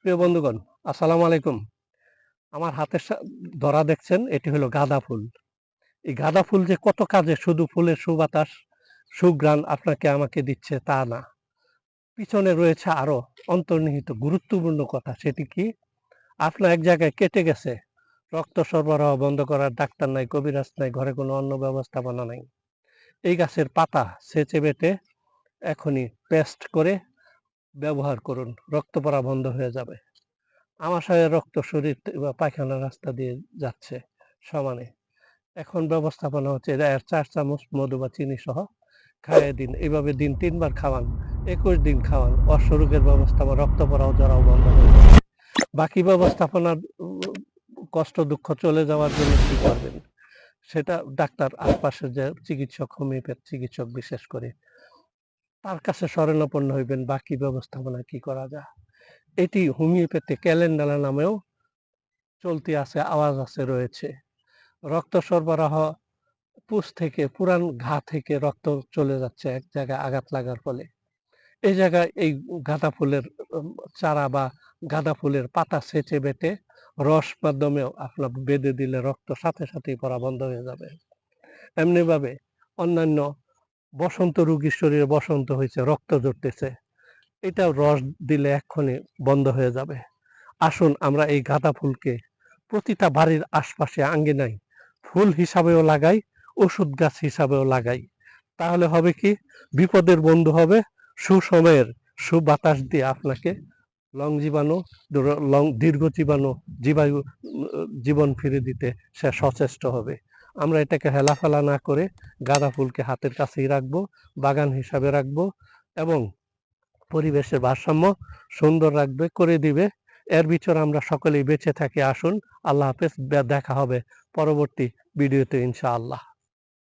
প্রিয় বন্ধুগণ, আসসালামু আলাইকুম। আমার হাতের ধরা দেখছেন, এটি হলো গাঁদা ফুল। এই গাঁদা ফুল যে কত কাজে, শুধু ফুলের সুবাতাস সুগ্রাণ আপনাকে আমাকে দিচ্ছে তা না। পিছনে রয়েছে আরও অন্তর্নিহিত গুরুত্বপূর্ণ কথা, সেটি কি? আপনার এক জায়গায় কেটে গেছে। রক্ত সরবরাহ বন্ধ করার ডাক্তার নাই, কবিরাজ নাই, ঘরে কোনো অন্য ব্যবস্থাপনা নাই। এই গাছের পাতা সেচে বেটে এখনই পেস্ট করে ব্যবহার করুন, রক্ত পড়া বন্ধ হয়ে যাবে। আমাশয়ের রক্ত শরীর বা পায়খানা রাস্তা দিয়ে যাচ্ছে সমানে। এখন ব্যবস্থাপনা হচ্ছে এর চার চামচ মধু বা চিনি সহ খাইয়ে দিন। এইভাবে দিন তিনবার খাওয়ান, একুশ দিন খাওয়ান। অশ্বরোগের ব্যবস্থাপনা রক্ত পড়াও জড়াও বন্ধ হয়ে যাবে। বাকি ব্যবস্থাপনার কষ্ট দুঃখ চলে যাওয়ার জন্য কি করবেন? সেটা ডাক্তার আশপাশের যে চিকিৎসক, হোমিওপ্যাথ চিকিৎসক বিশেষ করে তার কাছে শরণাপন্ন হইবেন, বাকি ব্যবস্থাপনা কি করা যায়? এটি হোমিওপ্যাথি ক্যালেন্ডার নামেও চলতি আছে, আওয়াজ আছে, রয়েছে। রক্ত সরবরাহ পুষ থেকে পুরান ঘা থেকে রক্ত চলে যাচ্ছে, এক জায়গায় আঘাত লাগার ফলে। এই জায়গায় এই গাঁদা ফুলের চারা বা গাঁদা ফুলের পাতা সেচে বেটে রস মাধ্যমেও আপনার বেঁধে দিলে রক্ত সাথে সাথেই পড়া বন্ধ হয়ে যাবে। এমনিভাবে অন্যান্য বসন্ত রোগীর শরীরে বসন্ত হয়েছে রক্ত জড়তেছে এটাও রস দিলে এক্ষণে বন্ধ হয়ে যাবে। আসুন আমরা এই গাঁদা ফুলকে প্রতিটা বাড়ির আশপাশে আঙ্গিনায় ফুল হিসাবেও লাগাই ওষুধ গাছ হিসাবেও লাগাই। তাহলে হবে কি? বিপদের বন্ধু হবে সুসময়ের সুবাতাস দিয়ে আপনাকে লং জীবাণু লং দীর্ঘ জীবাণু উম, জীবন ফিরে দিতে সে সচেষ্ট হবে। আমরা এটাকে হেলাফেলা না করে গাঁদা ফুলকে হাতের কাছেই রাখব, বাগান হিসাবে রাখব এবং পরিবেশের ভারসাম্য সুন্দর রাখবে, করে দিবে। এর বিচর আমরা সকলেই বেঁচে থাকি, আসুন। আল্লাহ হাফেজ, দেখা হবে পরবর্তী ভিডিওতে, ইনশাআল্লাহ।